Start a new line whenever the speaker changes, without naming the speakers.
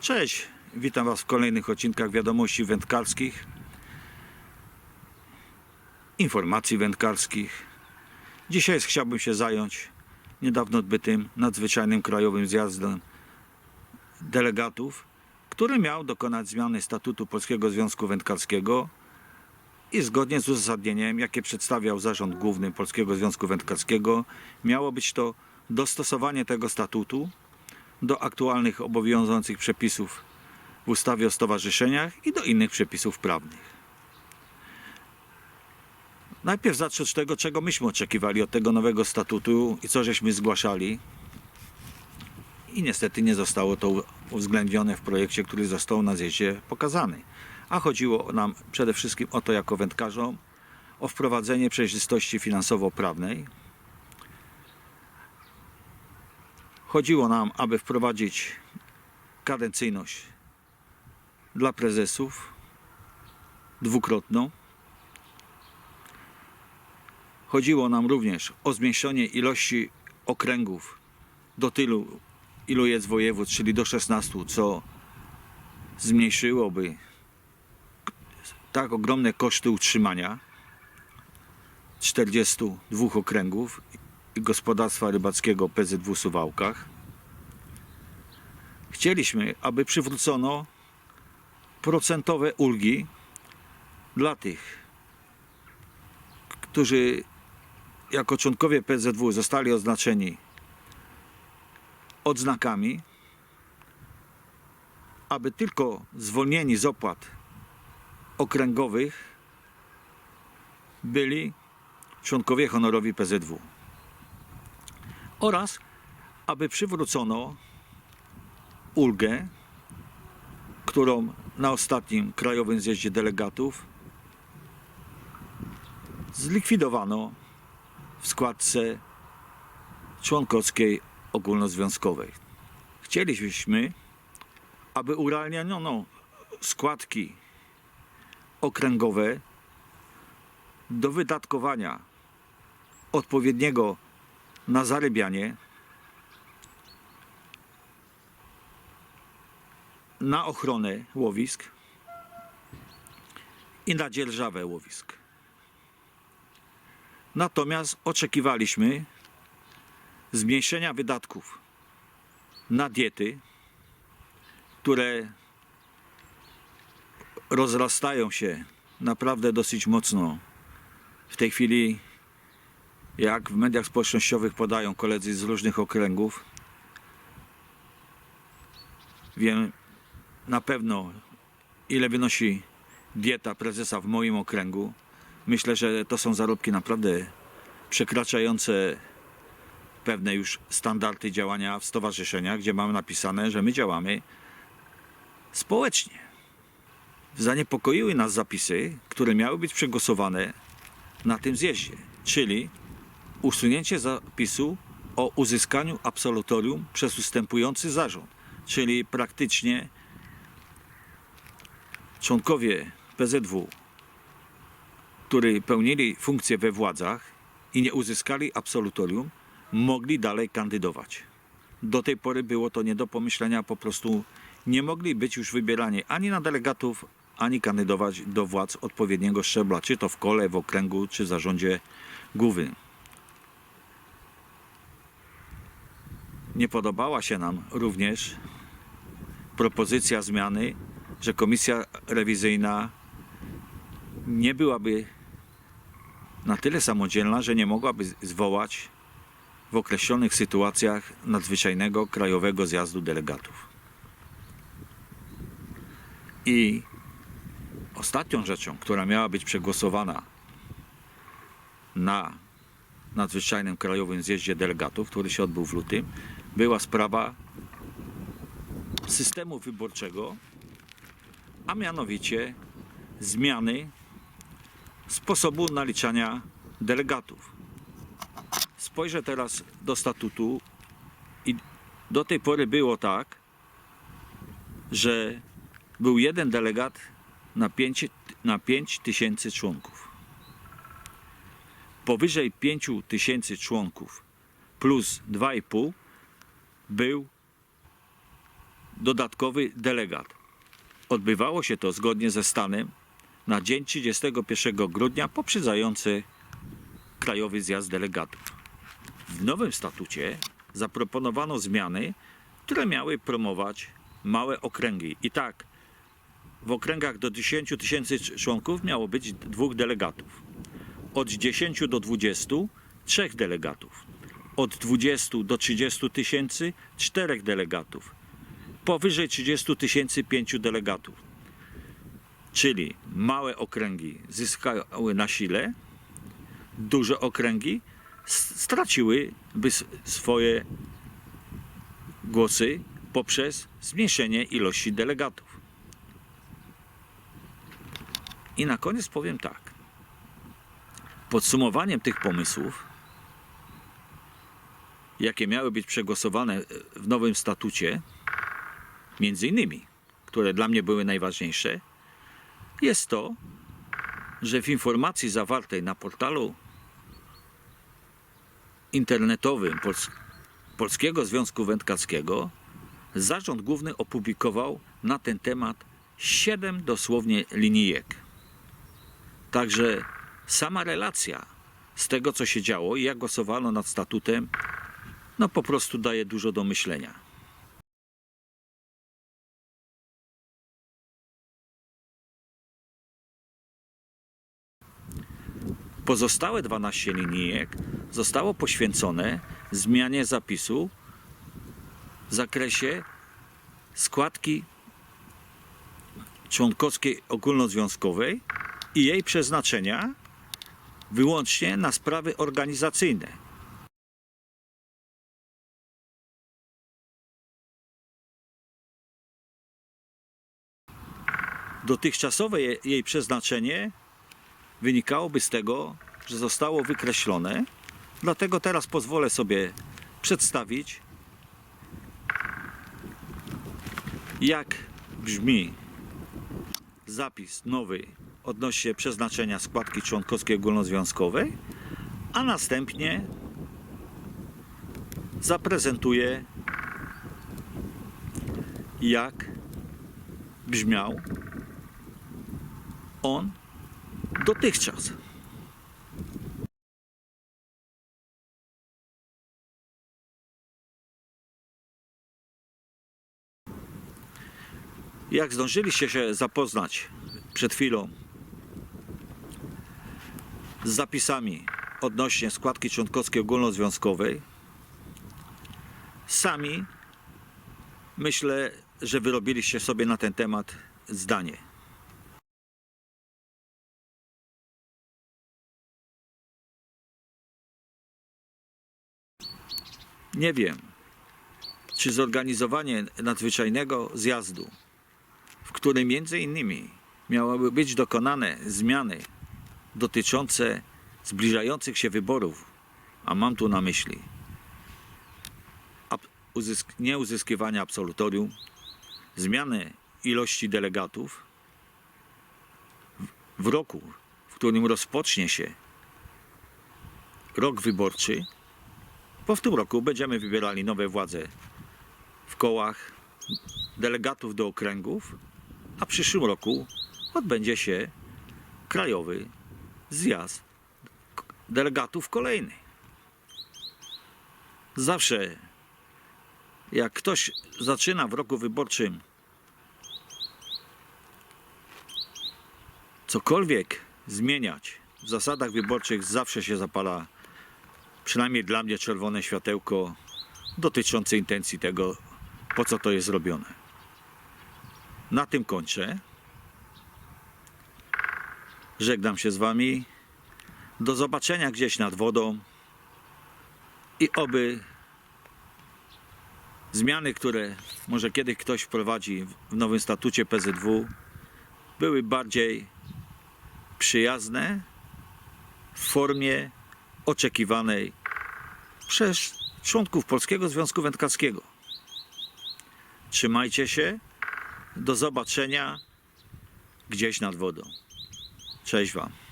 Cześć, witam Was w kolejnych odcinkach wiadomości wędkarskich, informacji wędkarskich. Dzisiaj chciałbym się zająć niedawno odbytym nadzwyczajnym krajowym zjazdem delegatów, który miał dokonać zmiany statutu Polskiego Związku Wędkarskiego i zgodnie z uzasadnieniem, jakie przedstawiał Zarząd Główny Polskiego Związku Wędkarskiego, miało być to dostosowanie tego statutu do aktualnych obowiązujących przepisów w ustawie o stowarzyszeniach i do innych przepisów prawnych. Najpierw zacznę od tego, czego myśmy oczekiwali od tego nowego statutu i co żeśmy zgłaszali. I niestety nie zostało to uwzględnione w projekcie, który został na zjeździe pokazany. A chodziło nam przede wszystkim o to, jako wędkarzom, o wprowadzenie przejrzystości finansowo-prawnej, Chodziło nam, aby wprowadzić kadencyjność dla prezesów dwukrotną. Chodziło nam również o zmniejszenie ilości okręgów do tylu, ilu jest województw, czyli do 16, co zmniejszyłoby tak ogromne koszty utrzymania 42 okręgów gospodarstwa rybackiego PZW Suwałkach. Chcieliśmy, aby przywrócono procentowe ulgi dla tych, którzy jako członkowie PZW zostali oznaczeni odznakami, aby tylko zwolnieni z opłat okręgowych byli członkowie honorowi PZW oraz aby przywrócono ulgę, którą na ostatnim Krajowym Zjeździe Delegatów zlikwidowano w składce członkowskiej ogólnozwiązkowej. Chcieliśmy, aby urealniono składki okręgowe do wydatkowania odpowiedniego na zarybianie, na ochronę łowisk i na dzierżawę łowisk. Natomiast oczekiwaliśmy zmniejszenia wydatków na diety, które rozrastają się naprawdę dosyć mocno. W tej chwili jak w mediach społecznościowych podają koledzy z różnych okręgów, wiem na pewno ile wynosi dieta prezesa w moim okręgu. Myślę, że to są zarobki naprawdę przekraczające pewne już standardy działania w stowarzyszeniach, gdzie mamy napisane, że my działamy społecznie. Zaniepokoiły nas zapisy, które miały być przegłosowane na tym zjeździe, czyli usunięcie zapisu o uzyskaniu absolutorium przez ustępujący zarząd, czyli praktycznie członkowie PZW, którzy pełnili funkcje we władzach i nie uzyskali absolutorium, mogli dalej kandydować. Do tej pory było to nie do pomyślenia, po prostu nie mogli być już wybierani ani na delegatów, ani kandydować do władz odpowiedniego szczebla, czy to w kole, w okręgu, czy w zarządzie głównym. Nie podobała się nam również propozycja zmiany, że komisja rewizyjna nie byłaby na tyle samodzielna, że nie mogłaby zwołać w określonych sytuacjach nadzwyczajnego krajowego zjazdu delegatów. I ostatnią rzeczą, która miała być przegłosowana na nadzwyczajnym krajowym zjeździe delegatów, który się odbył w lutym, była sprawa systemu wyborczego, a mianowicie zmiany sposobu naliczania delegatów. Spojrzę teraz do statutu i do tej pory było tak, że był jeden delegat na 5, na 5 tysięcy członków. Powyżej 5 tysięcy członków plus 2,5 był dodatkowy delegat. Odbywało się to zgodnie ze stanem na dzień 31 grudnia poprzedzający Krajowy Zjazd Delegatów. W nowym statucie zaproponowano zmiany, które miały promować małe okręgi. I tak, w okręgach do 10 tysięcy członków miało być dwóch delegatów. Od 10 do 20 trzech delegatów. Od 20 do 30 tysięcy czterech delegatów. Powyżej 30 tysięcy pięciu delegatów. Czyli małe okręgi zyskały na sile, duże okręgi straciłyby swoje głosy poprzez zmniejszenie ilości delegatów. I na koniec powiem tak. Podsumowaniem tych pomysłów, jakie miały być przegłosowane w nowym statucie, między innymi, które dla mnie były najważniejsze, jest to, że w informacji zawartej na portalu internetowym Pols- Polskiego Związku Wędkarskiego zarząd główny opublikował na ten temat siedem dosłownie linijek. Także sama relacja z tego, co się działo i jak głosowano nad statutem, no po prostu daje dużo do myślenia. Pozostałe 12 linijek zostało poświęcone zmianie zapisu w zakresie składki członkowskiej ogólnozwiązkowej i jej przeznaczenia wyłącznie na sprawy organizacyjne. Dotychczasowe je- jej przeznaczenie wynikałoby z tego, że zostało wykreślone. Dlatego teraz pozwolę sobie przedstawić, jak brzmi zapis nowy odnośnie przeznaczenia składki członkowskiej ogólnozwiązkowej, a następnie zaprezentuję, jak brzmiał on dotychczas. Jak zdążyliście się zapoznać przed chwilą z zapisami odnośnie składki członkowskiej ogólnozwiązkowej, sami myślę, że wyrobiliście sobie na ten temat zdanie. Nie wiem, czy zorganizowanie nadzwyczajnego zjazdu, w którym między innymi miałyby być dokonane zmiany dotyczące zbliżających się wyborów, a mam tu na myśli uzysk- nieuzyskiwania absolutorium, zmiany ilości delegatów w roku, w którym rozpocznie się rok wyborczy, bo w tym roku będziemy wybierali nowe władze w kołach delegatów do okręgów, a w przyszłym roku odbędzie się krajowy zjazd delegatów kolejny. Zawsze jak ktoś zaczyna w roku wyborczym cokolwiek zmieniać w zasadach wyborczych, zawsze się zapala przynajmniej dla mnie czerwone światełko dotyczące intencji tego, po co to jest zrobione. Na tym kończę. Żegnam się z Wami. Do zobaczenia gdzieś nad wodą. I oby zmiany, które może kiedyś ktoś wprowadzi w nowym statucie PZW, były bardziej przyjazne w formie oczekiwanej przez członków Polskiego Związku Wędkarskiego. Trzymajcie się. Do zobaczenia gdzieś nad wodą. Cześć Wam.